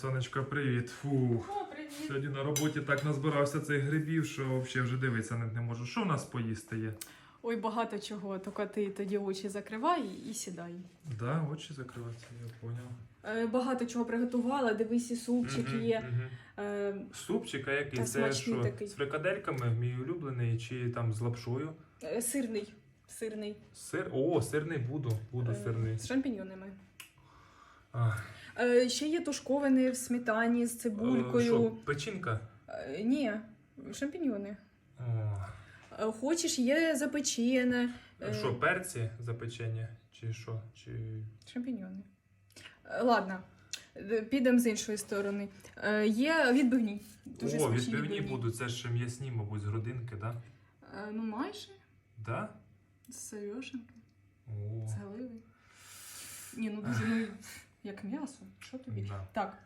Сонечко, привіт. Фух. О, привіт. Сьогодні на роботі так назбирався цих грибів, що взагалі вже дивитися не, не можу. Що в нас поїсти є? Ой, багато чого, тільки ти тоді очі закривай і сідай. Да, очі закриваються, я поняв. Е, багато чого приготувала, дивись, і супчик Мгм, є. мгм. Е, Супчик, а який? Та Це смачний що? такий. З фрикадельками, мій улюблений, чи там з лапшою? е, сирний. Сирний. Сир. О, сирний буду. Буду Е, сирний. З шампіньонами. Е, ще є тушкований в сметані з Е, Що, цибулькою. печінка? Е, ні, шампіньони. О. Е, хочеш, є запечене. е, Що, перці запечені? Чи що? Чи... Шампіньони. Е, Ладно, е, підемо з іншої сторони. Е, є відбивні. Дуже О, смачні відбивні будуть, це ж м'ясні, мабуть, з грудинки, да? Е, ну, майже. Да? З Сереженки. О. З Галиви. Ні, ну дуже ну, як м'ясо. Що тобі? Да. Так,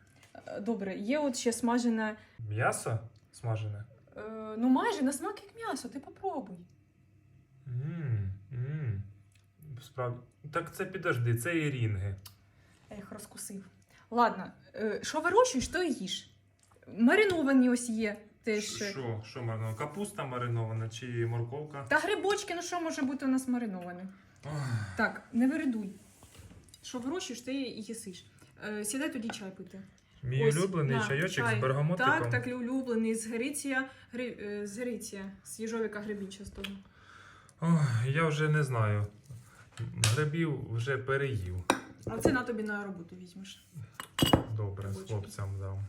е, добре, є от ще смажене. М'ясо смажене? Е, ну, майже на смак як м'ясо, ти попробуй. Мм, мм. Справді. Так це підожди, це і рінги. Їх розкусив. Ладно, е, що вирощуєш, то і їж. Мариновані ось є теж. Що? Що мариновано? Капуста маринована чи морковка? Та грибочки, ну що може бути у нас мариноване? Ох, Так, не виридуй. Що вирощуєш, ти і їсиш. Е, сідай тоді чай пити. Мій Ось, улюблений на, чайочок чай. з бергамотиком. Так, так, улюблений з Гриція, гри, е, з Гриція, з їжовика грибінчастого. Ох, я вже не знаю. Грибів вже переїв. А це на тобі на роботу візьмеш. Добре, з хлопцям дам.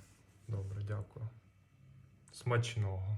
Добре, дякую. Смачного.